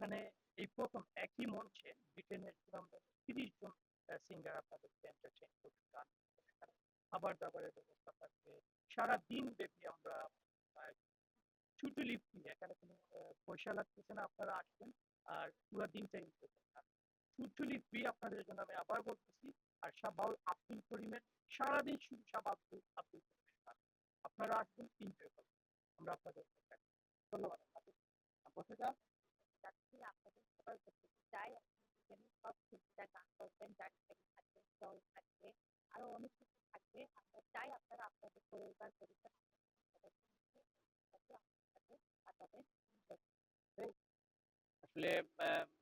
এখানে এই প্রথম একই মঞ্চে ব্রিটেনের চূড়ান্ত তিরিশ জন সিঙ্গার আপনাদেরকে এন্টারটেইন করবে গান খাবার দাবারের ব্যবস্থা থাকবে। সারা দিন ব্যাপী আমরা আহ, ছুটি লিফটি এখানে কোনো পয়সা লাগতেছে না আপনারা আসবেন আর পুরো দিনটা এনজয় করবেন ছুটি ফ্রি আপনাদের জন্য আমি আবার বলতেছি। আর শাহবাউল আব্দুল করিমের সারাদিন শুধু শাহ আব্দুল আব্দুল করিমের। আপনারা আসবেন করবেন। আমরা আপনাদের। ধন্যবাদ যাচ্ছি আপনাদের সবার কাছে চাই আপনি সব শিল্পীরা গান করবেন ডান্স থাকবে স্টল থাকবে আরও অনেক কিছু থাকবে আমরা চাই আপনারা আপনাদের পরিবার পরিবার আসলে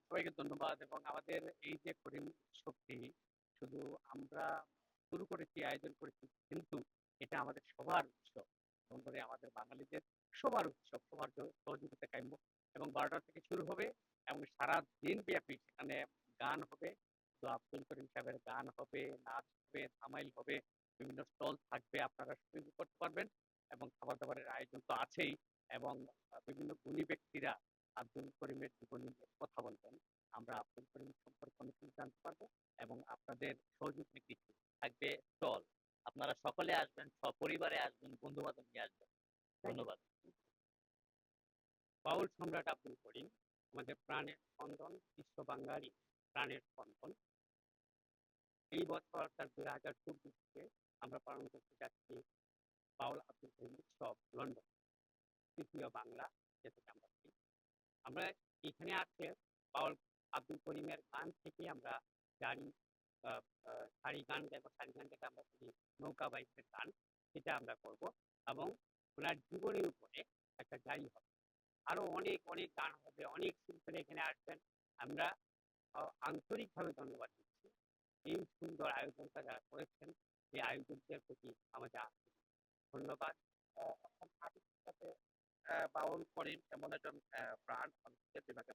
সবাইকে ধন্যবাদ এবং আমাদের এই যে করিম শক্তি, শুধু আমরা শুরু করেছি, আয়োজন করেছি, কিন্তু এটা আমাদের সবার উৎসব। আমাদের বাঙালিদের সবার উৎসব, সবার সহযোগিতা কাম্য। বারোটা থেকে শুরু হবে এবং সারা দিন ব্যাপী সেখানে গান হবে। তো আব্দুল করিম সাহেবের গান হবে নাচ হবে ধামাইল হবে বিভিন্ন স্টল থাকবে আপনারা সুযোগ করতে পারবেন এবং খাবার দাবারের আয়োজন তো আছেই এবং বিভিন্ন গুণী ব্যক্তিরা আব্দুল করিমের জীবনী নিয়ে কথা বলবেন। আমরা আব্দুল করিম সম্পর্কে অনেক কিছু জানতে পারব এবং আপনাদের সহযোগী কিছু থাকবে স্টল। আপনারা সকলে আসবেন সপরিবারে আসবেন বন্ধু বান্ধব নিয়ে আসবেন। ধন্যবাদ। বাউল সম্রাট আব্দুল করিম আমাদের প্রাণের স্পন্দন বিশ্ব বাঙালি প্রাণের স্পন্দন এই বছর তার দুই হাজার চব্বিশকে আমরা পালন করতে যাচ্ছি বাউল আব্দুল করিম উৎসব লন্ডন তৃতীয় বাংলা যেটাকে আমরা বলি। আমরা এখানে আছে বাউল আব্দুল করিমের গান থেকে আমরা আহ, শাড়ি গান দেখো শাড়ি থেকে আমরা করি নৌকা বাইকের গান সেটা আমরা করব এবং ওনার জীবনের উপরে একটা গাড়ি হবে আরও অনেক অনেক গান হবে, অনেক শিল্পীরা এখানে আসবেন। আমরা আন্তরিকভাবে ধন্যবাদ দিচ্ছি। এই সুন্দর আয়োজনটা যারা করেছেন, সেই আয়োজকদের প্রতি আমাদের ধন্যবাদ। বাউল করিম এমন একজন প্রাণ বিভাগে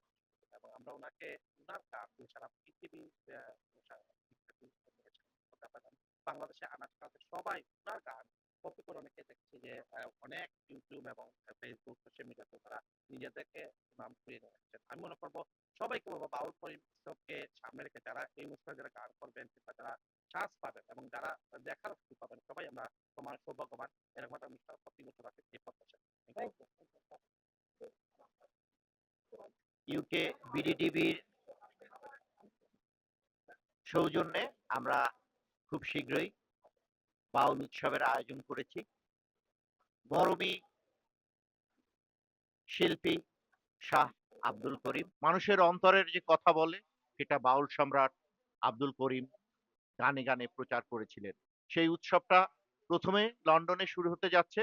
এবং আমরা ওনাকে, ওনার দিয়ে সারা পৃথিবী। বাংলাদেশে আনাজ সবাই ওনার গান কপি করে অনেকে দেখছি যে অনেক ইউটিউব এবং ফেসবুক সোশ্যাল মিডিয়াতে তারা নিজেদেরকে নাম করিয়ে নিয়েছেন আমি মনে করব সবাইকে বলব, বাউল উৎসবকে সামনে রেখে যারা এই অনুষ্ঠানে যারা গান করবেন কিংবা যারা চান্স পাবেন এবং যারা দেখার সুযোগ পাবেন, সবাই আমরা তোমার সৌভাগ্যবান। এরকম একটা অনুষ্ঠান প্রতি বছর আছে এই প্রত্যাশা। ইউকে বিডিটিভির সৌজন্যে আমরা খুব শীঘ্রই বাউল উৎসবের আয়োজন করেছি। মরমী শিল্পী শাহ আব্দুল করিম। মানুষের অন্তরের যে কথা বলে, সেটা বাউল সম্রাট আব্দুল করিম গানে গানে প্রচার করেছিলেন। সেই উৎসবটা প্রথমে লন্ডনে শুরু হতে যাচ্ছে।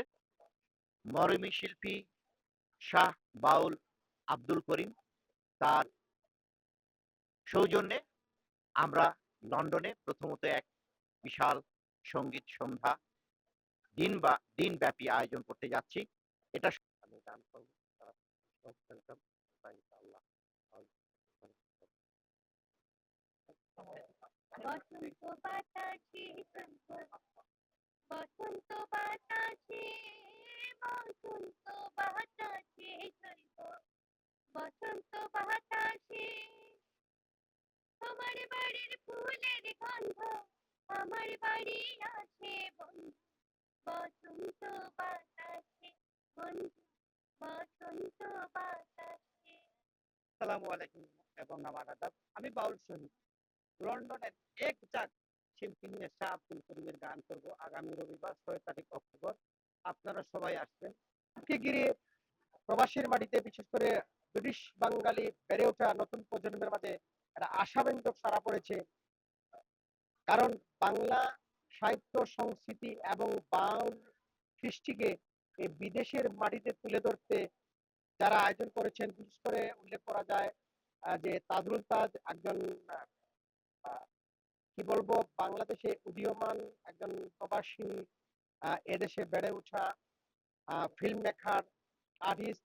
মরমি শিল্পী শাহ বাউল আব্দুল করিম তার সৌজন্যে আমরা লন্ডনে প্রথমত এক বিশাল সংগীত সন্ধ্যা, দিন বা দিন ব্যাপী আয়োজন করতে যাচ্ছি। এটা বসন্ত বাতাসে বসন্ত বাতাসে, বসন্ত বসন্ত বাতাসে, তোমার বাড়ির ফুলের গন্ধ আমার বাড়ি আছে বন্ধু, বসন্ত বাতাসে, বন্ধু, বসন্ত বাতাসে। আসসালামু আলাইকুম এবং আমার আদাব। আমি বাউল শহীদ লন্ডনের এক জাক শিল্পী নিয়ে শাহ আব্দুল করিমের গান করব আগামী রবিবার, ছয় তারিখ অক্টোবর। আপনারা সবাই আসবেন। কে ঘিরে প্রবাসীর মাটিতে বিশেষ করে ব্রিটিশ বাঙালি বেড়ে ওঠা নতুন প্রজন্মের মাঝে একটা আশাব্যঞ্জক সারা পড়েছে। কারণ বাংলা সাহিত্য সংস্কৃতি এবং বাউল সৃষ্টিকে বিদেশের মাটিতে তুলে ধরতে যারা আয়োজন করেছেন, বিশেষ করে উল্লেখ করা যায় যে তাজরুল তাজ একজন কি বলব, বাংলাদেশে উদীয়মান একজন প্রবাসী এদেশে বেড়ে ওঠা film maker artist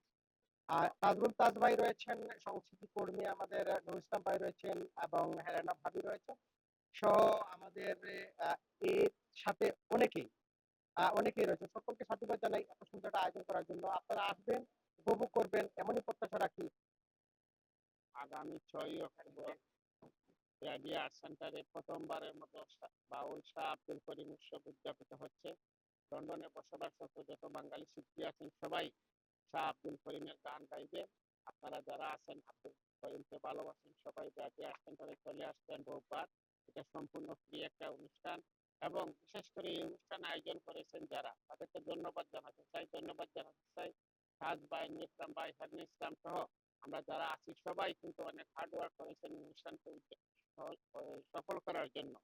Tajrul Taj ভাই রয়েছেন, সংস্কৃতি কর্মী আমাদের নুর ইসলাম ভাই রয়েছেন এবং হেলেনা ভাবি রয়েছেন। সহ আমাদের এর সাথে অনেকেই অনেকেই রয়েছে। সকলকে সাধুবাদ জানাই এত সুন্দর আয়োজন করার জন্য। আপনারা আসবেন, উপভোগ করবেন, এমনই প্রত্যাশা রাখি। আগামী ছয়ই অক্টোবর রেডিও আর্ট সেন্টারে প্রথমবারের মতো বাউল শাহ আব্দুল করিম উৎসব উদযাপিত হচ্ছে। লন্ডনে বসবাসরত যত বাঙালি শিল্পী আছেন সবাই শাহ আব্দুল করিমের গান গাইবে। আপনারা যারা আছেন, আব্দুল করিমকে ভালোবাসেন, সবাই রেডিও আর্ট সেন্টারে চলে আসবেন রোববার এটা সম্পূর্ণ ফ্রি একটা অনুষ্ঠান এবং বিশেষ করে এই অনুষ্ঠান আয়োজন করেছেন যারা, তাদেরকে ধন্যবাদ জানাতে চাই, ধন্যবাদ জানাতে চাই। সাজ ভাই ইসলাম ভাই হারনি ইসলাম সহ আমরা যারা আছি সবাই কিন্তু অনেক হার্ড ওয়ার্ক করেছেন অনুষ্ঠানকে সফল- করার জন্য।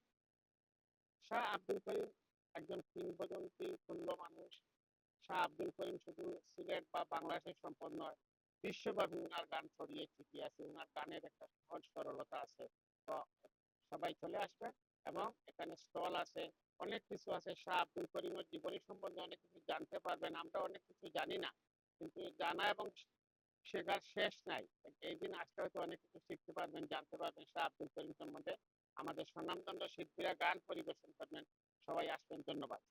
শাহ আব্দুল করিম একজন কিংবদন্তি, তুল্য মানুষ। শাহ আব্দুল করিম শুধু সিলেট বা বাংলাদেশের সম্পদ নয়, বিশ্বব্যাপী উনার গান ছড়িয়ে ছিটিয়ে আছে। উনার গানের একটা সহজ সরলতা আছে। সবাই চলে আসবে এবং এখানে স্টল আছে, অনেক কিছু আছে শাহ আব্দুল করিমের জীবনী সম্বন্ধে অনেক কিছু জানতে পারবেন, আমরা অনেক কিছু জানি না, কিন্তু জানা এবং শেখার শেষ নাই। এই দিন আসলে হয়তো অনেক কিছু শিখতে পারবেন, জানতে পারবেন শাহ আব্দুল করিম সম্বন্ধে। আমাদের স্বনামদণ্ড শিল্পীরা গান পরিবেশন করবেন। সবাই আসবেন, ধন্যবাদ।